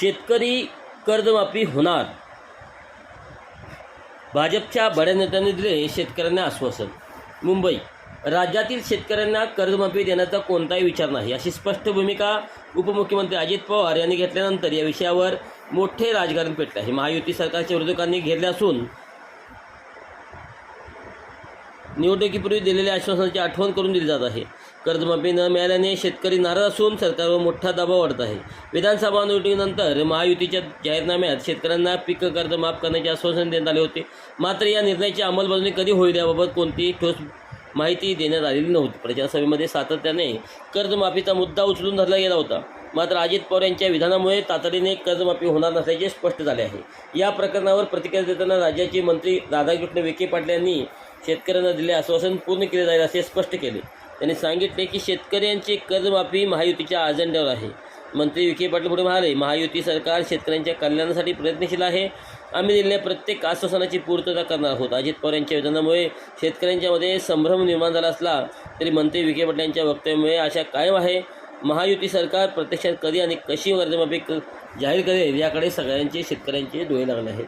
शेतकरी कर्जमाफी होणार. भाजपच्या बड्या नेत्यांनी दिले शेतकऱ्यांना आश्वासन. मुंबई राज्यातील शेतकऱ्यांना कर्जमाफी देण्याचा कोणताही विचार नाही अशी स्पष्ट भूमिका उपमुख्यमंत्री अजित पवार यांनी घेतल्यानंतर या विषयावर मोठे राजकारण पेटले आहे. महायुती सरकारच्या विरोधकांनी घेतले असून निवडणुकीपूर्वी दिलेल्या आश्वासनाची आठवण करून दिली जात आहे. कर्जमाफी न मिळाल्याने शेतकरी नाराज असून सरकारवर मोठा दबाव वाढत आहे. विधानसभा निवडणुकीनंतर महायुतीच्या जाहीरनाम्यात शेतकऱ्यांना पीक कर्ज माफ करण्याचे आश्वासन देण्यात आले होते. मात्र या निर्णयाची अंमलबजावणी कधी होईल याबाबत कोणतीही ठोस माहिती देण्यात आलेली नव्हती. प्रचारसभेमध्ये सातत्याने कर्जमाफीचा मुद्दा उचलून धरला गेला होता. मात्र अजित पवार यांच्या विधानामुळे तातडीने कर्जमाफी होणार नसल्याचे स्पष्ट झाले आहे. या प्रकरणावर प्रतिक्रिया देताना राज्याचे मंत्री राधाकृष्ण विखे पाटील यांनी शेतकऱ्यांना दिले आश्वासन पूर्ण केले जाईल असे स्पष्ट केले. त्यांनी सांगितले की शेतकऱ्यांची कर्जमाफी महायुतीच्या अजेंड्यावर आहे. मंत्री विखे पाटील पुढे म्हणाले महायुती सरकार शेतकऱ्यांच्या कल्याणासाठी प्रयत्नशील आहे. आम्ही दिलेल्या प्रत्येक आश्वासनाची पूर्तता करणार आहोत. अजित पवार यांच्या विधानामुळे शेतकऱ्यांच्यामध्ये संभ्रम निर्माण झाला असला तरी मंत्री विखे पाटील यांच्या वक्तव्यामुळे आशा कायम आहे. महायुती सरकार प्रत्यक्षात कधी आणि कशी कर्जमाफी क- जाहीर करेल याकडे सगळ्यांचे शेतकऱ्यांचे डोळे लागले आहेत.